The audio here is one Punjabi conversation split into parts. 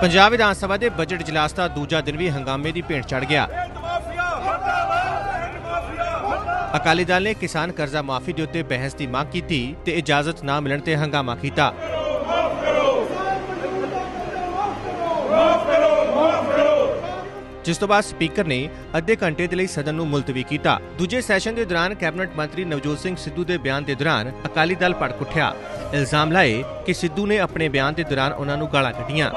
ਪੰਜਾਬ ਵਿਧਾਨ ਸਭਾ ਦੇ ਬਜਟ ਇਜਲਾਸ ਦਾ ਦੂਜਾ ਦਿਨ ਵੀ ਹੰਗਾਮੇ ਦੀ ਭੇਂਟ ਚੜ ਗਿਆ। ਅਕਾਲੀ ਦਲ ਨੇ ਕਿਸਾਨ ਕਰਜ਼ਾ ਮਾਫੀ ਦੇ ਉੱਤੇ ਬਹਿਸ ਦੀ ਮੰਗ ਕੀਤੀ ਤੇ ਇਜਾਜ਼ਤ ਨਾ ਮਿਲਣ ਤੇ ਹੰਗਾਮਾ ਕੀਤਾ। ਜਿਸ ਤੋਂ ਬਾਅਦ ਸਪੀਕਰ ਨੇ ਅੱਧੇ ਘੰਟੇ ਦੇ ਲਈ ਸਦਨ ਨੂੰ ਮੁਲਤਵੀ ਕੀਤਾ। ਦੂਜੇ ਸੈਸ਼ਨ ਦੇ ਦੌਰਾਨ ਕੈਬਨਿਟ ਮੰਤਰੀ ਨਵਜੋਤ ਸਿੰਘ ਸਿੱਧੂ ਦੇ ਬਿਆਨ ਦੇ ਦੌਰਾਨ ਅਕਾਲੀ ਦਲ ਭੜਕ ਉੱਠਿਆ। ਇਲਜ਼ਾਮ ਲਾਏ ਕਿ ਸਿੱਧੂ ਨੇ ਆਪਣੇ ਬਿਆਨ ਦੇ ਦੌਰਾਨ ਉਹਨਾਂ ਨੂੰ ਗਾਲਾਂ ਕੱਢੀਆਂ।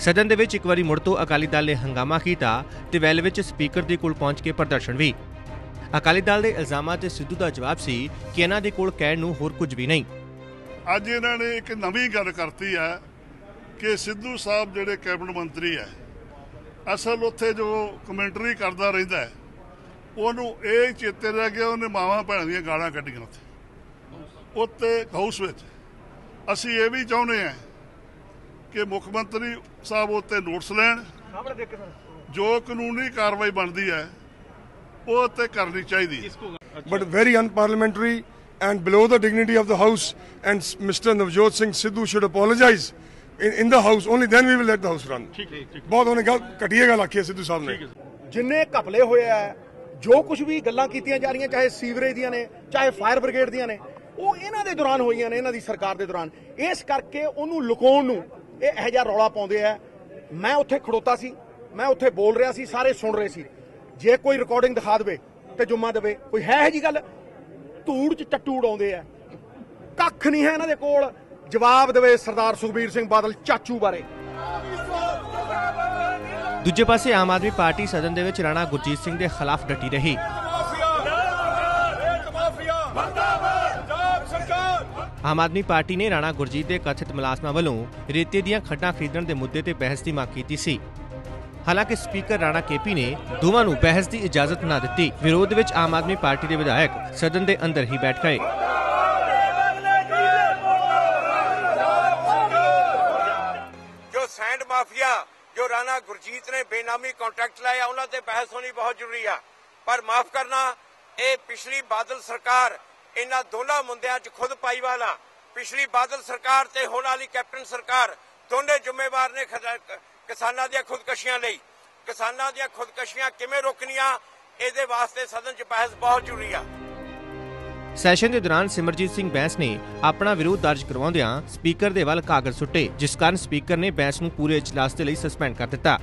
ਸਦਨ ਦੇ ਵਿੱਚ ਇੱਕ ਵਾਰੀ ਮੁੜ ਤੋਂ ਅਕਾਲੀ ਦਲ ਨੇ ਹੰਗਾਮਾ ਕੀਤਾ ਤੇ ਵੈਲ ਵਿੱਚ ਸਪੀਕਰ ਦੇ ਕੋਲ ਪਹੁੰਚ ਕੇ ਪ੍ਰਦਰਸ਼ਨ ਵੀ। ਅਕਾਲੀ ਦਲ ਦੇ ਇਲਜ਼ਾਮਾਂ ਤੇ ਸਿੱਧੂ ਦਾ ਜਵਾਬ ਸੀ ਕਿ ਇਹਨਾਂ ਦੇ ਕੋਲ ਕਹਿਣ ਨੂੰ ਹੋਰ ਕੁਝ ਵੀ ਨਹੀਂ। ਅੱਜ ਇਹਨਾਂ ਨੇ ਇੱਕ ਨਵੀਂ ਗੱਲ ਕਰਤੀ ਹੈ ਕਿ ਸਿੱਧੂ ਸਾਹਿਬ ਜਿਹੜੇ ਕੈਬਨਿਟ ਮੰਤਰੀ ਹੈ, ਅਸਲ ਉੱਥੇ ਜੋ ਕਮੈਂਟਰੀ ਕਰਦਾ ਰਹਿੰਦਾ ਹੈ, ਉਹਨੂੰ ਇਹ ਚੇਤੇ ਰਹਿ ਗਿਆ ਉਹਨੇ ਮਾਵਾਂ ਭੈਣਾਂ ਦੀਆਂ ਗਾਲਾਂ ਕੱਢੀਆਂ ਉੱਥੇ। ਉੱਤੇ ਹਾਊਸ ਵਿੱਚ। ਅਸੀਂ ਇਹ ਵੀ ਚਾਹੁੰਦੇ ਹਾਂ ਕਿ ਮੁੱਖ ਮੰਤਰੀ ਸਾਹਿਬ ਉੱਤੇ ਨੋਟਿਸ ਲੈਣ ਜੋ ਕਾਨੂੰਨੀ ਕਾਰਵਾਈ ਬਣਦੀ ਹੈ ਉਹ ਉੱਤੇ ਕਰਨੀ ਚਾਹੀਦੀ ਹੈ very unparliamentary and below the dignity of the House. And s- Mr. Navjot Singh Sidhu should apologize in, in the House. Only then we will let the House run. ਬਹੁਤ ਉਹਨੇ ਗੱਲ ਘਟੀਆ ਗੱਲ ਆਖੀ ਹੈ ਸਿੱਧੂ ਸਾਹਿਬ ਨੇ ਜਿੰਨੇ ਘਪਲੇ ਹੋਏ ਆ ਜੋ ਕੁਝ ਵੀ ਗੱਲਾਂ ਕੀਤੀਆਂ ਜਾ ਰਹੀਆਂ ਚਾਹੇ ਸੀਵਰੇਜ ਦੀਆਂ ਨੇ ਚਾਹੇ ਫਾਇਰ ਬ੍ਰਿਗੇਡ ਦੀਆਂ ਨੇ ਉਹ ਇਹਨਾਂ ਦੇ ਦੌਰਾਨ ਹੋਈਆਂ ਨੇ ਇਹਨਾਂ ਦੀ ਸਰਕਾਰ ਦੇ ਦੌਰਾਨ ਇਸ ਕਰਕੇ ਉਹਨੂੰ ਲੁਕਾਉਣ ਨੂੰ ਇਹ ਇਹੋ ਜਿਹਾ ਰੌਲਾ ਪਾਉਂਦੇ ਆ। ਮੈਂ ਉੱਥੇ ਖੜੋਤਾ ਸੀ, ਮੈਂ ਉੱਥੇ ਬੋਲ ਰਿਹਾ ਸੀ, ਸਾਰੇ ਸੁਣ ਰਹੇ ਸੀ। ਜੇ ਕੋਈ ਰਿਕਾਰਡਿੰਗ ਦਿਖਾ ਦੇਵੇ ਤੇ ਜੁਮਾ ਦੇਵੇ, ਕੋਈ ਹੈ ਇਹ ਜੀ ਗੱਲ? ਧੂੜ ਚ ਟੱਟੂ ਉਡਾਉਂਦੇ ਆ। ਕੱਖ ਨਹੀਂ ਹੈ ਇਹਨਾਂ ਦੇ ਕੋਲ। ਜਵਾਬ ਦੇਵੇ ਸਰਦਾਰ ਸੁਖਬੀਰ ਸਿੰਘ ਬਾਦਲ ਚਾਚੂ ਬਾਰੇ। ਦੂਜੇ ਪਾਸੇ ਆਮ ਆਦਮੀ ਪਾਰਟੀ ਸਦਨ ਦੇ ਵਿੱਚ ਰਾਣਾ ਗੁਰਜੀਤ ਸਿੰਘ ਦੇ ਖਿਲਾਫ ਡਟੀ ਰਹੀ। ਆਮ ਆਦਮੀ ਪਾਰਟੀ ਨੇ ਰਾਣਾ ਗੁਰਜੀਤ ਦੇ ਕਥਿਤ ਮੁਲਾਜ਼ਮਾਂ ਵੱਲੋਂ ਰੇਤੇ ਦੀਆਂ ਖੱਡਾਂ ਖਰੀਦਣ ਦੇ ਮੁੱਦੇ ਤੇ ਬਹਿਸ ਦੀ ਮੰਗ ਕੀਤੀ ਸੀ। ਹਾਲਾਂਕਿ ਸਪੀਕਰ ਰਾਣਾ ਕੇਪੀ ਨੇ ਦੋਵਾਂ ਨੂੰ ਬਹਿਸ ਦੀ ਇਜਾਜ਼ਤ ਨਾ ਦਿੱਤੀ। ਵਿਰੋਧ ਵਿੱਚ ਆਮ ਆਦਮੀ ਪਾਰਟੀ ਦੇ ਵਿਧਾਇਕ ਸਦਨ ਦੇ ਅੰਦਰ ਹੀ ਬੈਠ ਗਏ। ਜੋ ਸੈਂਡ ਮਾਫੀਆ, ਜੋ ਰਾਣਾ ਗੁਰਜੀਤ ਨੇ ਬੇਨਾਮੀ ਕੰਟਰੈਕਟ ਲਾਇਆ, ਉਹਨਾਂ ਤੇ ਬਹਿਸ ਹੋਣੀ ਬਹੁਤ ਜ਼ਰੂਰੀ ਆ। ਪਰ ਮਾਫ ਕਰਨਾ, ਇਹ ਪਿਛਲੀ ਬਾਦਲ ਸਰਕਾਰ ਇਹਨਾਂ ਦੋਨਾਂ ਮੁੱਦਿਆਂ 'ਚ ਖੁਦ ਪਾਈਵਾਲ ਪਿਛਲੀ ਬਾਦਲ ਸਰਕਾਰ ਤੇ ਹੁਣ ਵਾਲੀ ਕੈਪਟਨ ਸਰਕਾਰ ਦੋਨੇ ਜ਼ਿੰਮੇਵਾਰ ਨੇ ਕਿਸਾਨਾਂ ਦੀਆਂ ਖੁਦਕਸ਼ੀਆਂ ਲਈ। ਕਿਸਾਨਾਂ ਦੀਆਂ ਖੁਦਕਸ਼ੀਆਂ ਕਿਵੇਂ ਰੋਕਣੀਆਂ, ਇਹਦੇ ਵਾਸਤੇ ਸਦਨ 'ਚ ਬਹਿਸ ਬਹੁਤ ਜ਼ਰੂਰੀ ਆ। ਸੈਸ਼ਨ ਦੇ ਦੌਰਾਨ ਸਿਮਰਜੀਤ ਸਿੰਘ ਬੈਂਸ ਨੇ ਆਪਣਾ ਵਿਰੋਧ ਦਰਜ ਕਰਵਾਉਂਦਿਆਂ ਸਪੀਕਰ ਦੇ ਵੱਲ ਕਾਗਜ਼ ਸੁੱਟੇ, ਜਿਸ ਕਾਰਨ ਸਪੀਕਰ ਨੇ ਬੈਂਸ ਨੂੰ ਪੂਰੇ ਇਜਲਾਸ ਦੇ ਲਈ ਸਸਪੈਂਡ ਕਰ ਦਿੱਤਾ।